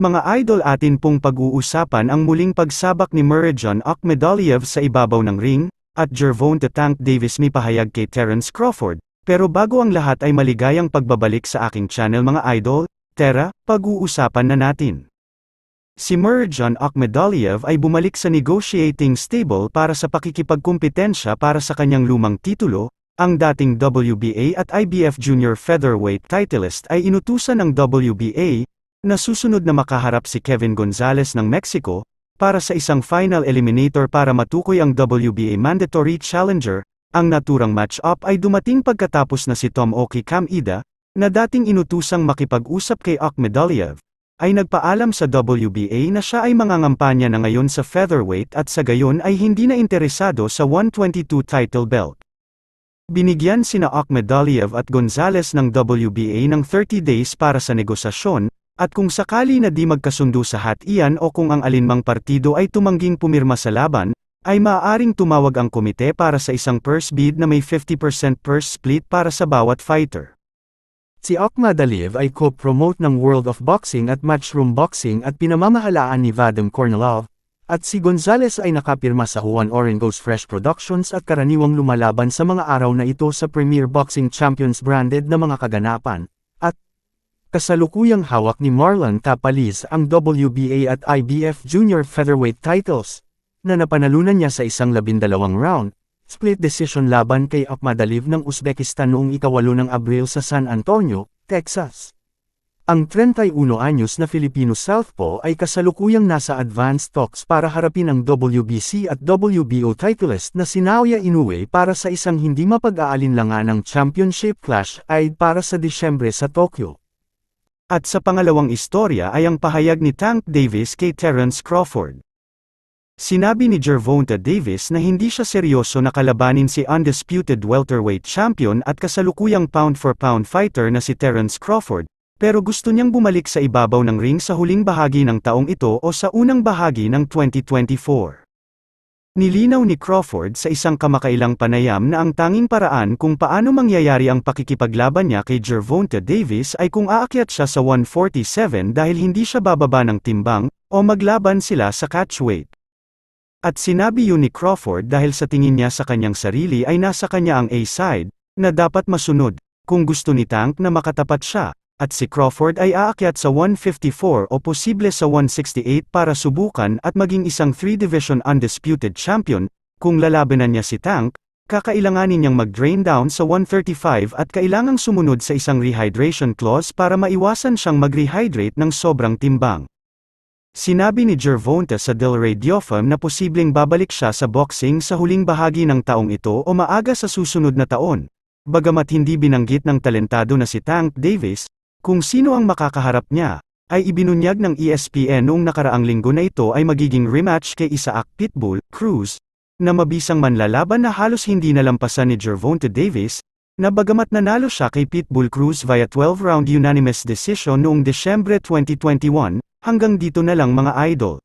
Mga idol atin pong pag-uusapan ang muling pagsabak ni Murajan Akhmadaliev sa ibabaw ng ring, at Gervonta Tank Davis ni pahayag kay Terence Crawford. Pero bago ang lahat ay maligayang pagbabalik sa aking channel mga idol, tara, pag-uusapan na natin. Si Murajan Akhmadaliev ay bumalik sa negotiating stable para sa pakikipagkumpetensya para sa kanyang lumang titulo, ang dating WBA at IBF Junior Featherweight titleist ay inutusan ng WBA, na susunod na makaharap si Kevin Gonzalez ng Mexico, para sa isang final eliminator para matukoy ang WBA Mandatory Challenger, ang naturang match-up ay dumating pagkatapos na si Tom Oki Kamida, na dating inutusang makipag-usap kay Akhmadaliev, ay nagpaalam sa WBA na siya ay mangangampanya na ngayon sa featherweight at sa gayon ay hindi na interesado sa 122 title belt. Binigyan sina Akhmadaliev at Gonzalez ng WBA ng 30 days para sa negosasyon, at kung sakali na di magkasundo sa hatian o kung ang alinmang partido ay tumangging pumirma sa laban, ay maaaring tumawag ang komite para sa isang purse bid na may 50% purse split para sa bawat fighter. Si Akhmadaliev ay co-promote ng World of Boxing at Matchroom Boxing at pinamamahalaan ni Vadim Kornilov, at si Gonzalez ay nakapirma sa Juan Orengos Fresh Productions at karaniwang lumalaban sa mga araw na ito sa Premier Boxing Champions branded na mga kaganapan, kasalukuyang hawak ni Marlon Tapaliz ang WBA at IBF Junior Featherweight titles, na napanalunan niya sa isang labindalawang round, split decision laban kay Akhmadaliev ng Uzbekistan noong ikawalo ng Abril sa San Antonio, Texas. Ang 31 anyos na Filipino Southpaw ay kasalukuyang nasa advanced talks para harapin ang WBC at WBO titleist na si Inoue para sa isang hindi mapag-aalinlangan ng championship clash ay para sa Disyembre sa Tokyo. At sa pangalawang istorya ay ang pahayag ni Tank Davis kay Terence Crawford. Sinabi ni Gervonta Davis na hindi siya seryoso na kalabanin si undisputed welterweight champion at kasalukuyang pound-for-pound fighter na si Terence Crawford, pero gusto niyang bumalik sa ibabaw ng ring sa huling bahagi ng taong ito o sa unang bahagi ng 2024. Nilinaw ni Crawford sa isang kamakailang panayam na ang tanging paraan kung paano mangyayari ang pakikipaglaban niya kay Gervonta Davis ay kung aakyat siya sa 147 dahil hindi siya bababa ng timbang, o maglaban sila sa catchweight. At sinabi yun ni Crawford dahil sa tingin niya sa kanyang sarili ay nasa kanya ang A-side, na dapat masunod, kung gusto ni Tank na makatapat siya, at si Crawford ay aakyat sa 154 o posible sa 168 para subukan at maging isang 3-division undisputed champion, kung lalabanan niya si Tank, kakailanganin niyang mag-drain down sa 135 at kailangang sumunod sa isang rehydration clause para maiwasan siyang mag-rehydrate ng sobrang timbang. Sinabi ni Gervonta sa Del Rey Diofam na posibleng babalik siya sa boxing sa huling bahagi ng taong ito o maaga sa susunod na taon. Bagamat hindi binanggit ng talentado na si Tank Davis, kung sino ang makakaharap niya, ay ibinunyag ng ESPN noong nakaraang linggo na ito ay magiging rematch kay Isaac Pitbull Cruz, na mabisang manlalaban na halos hindi nalampasan ni Gervonta Davis, na bagamat nanalo siya kay Pitbull Cruz via 12-round unanimous decision noong Desyembre 2021, hanggang dito na lang mga idol.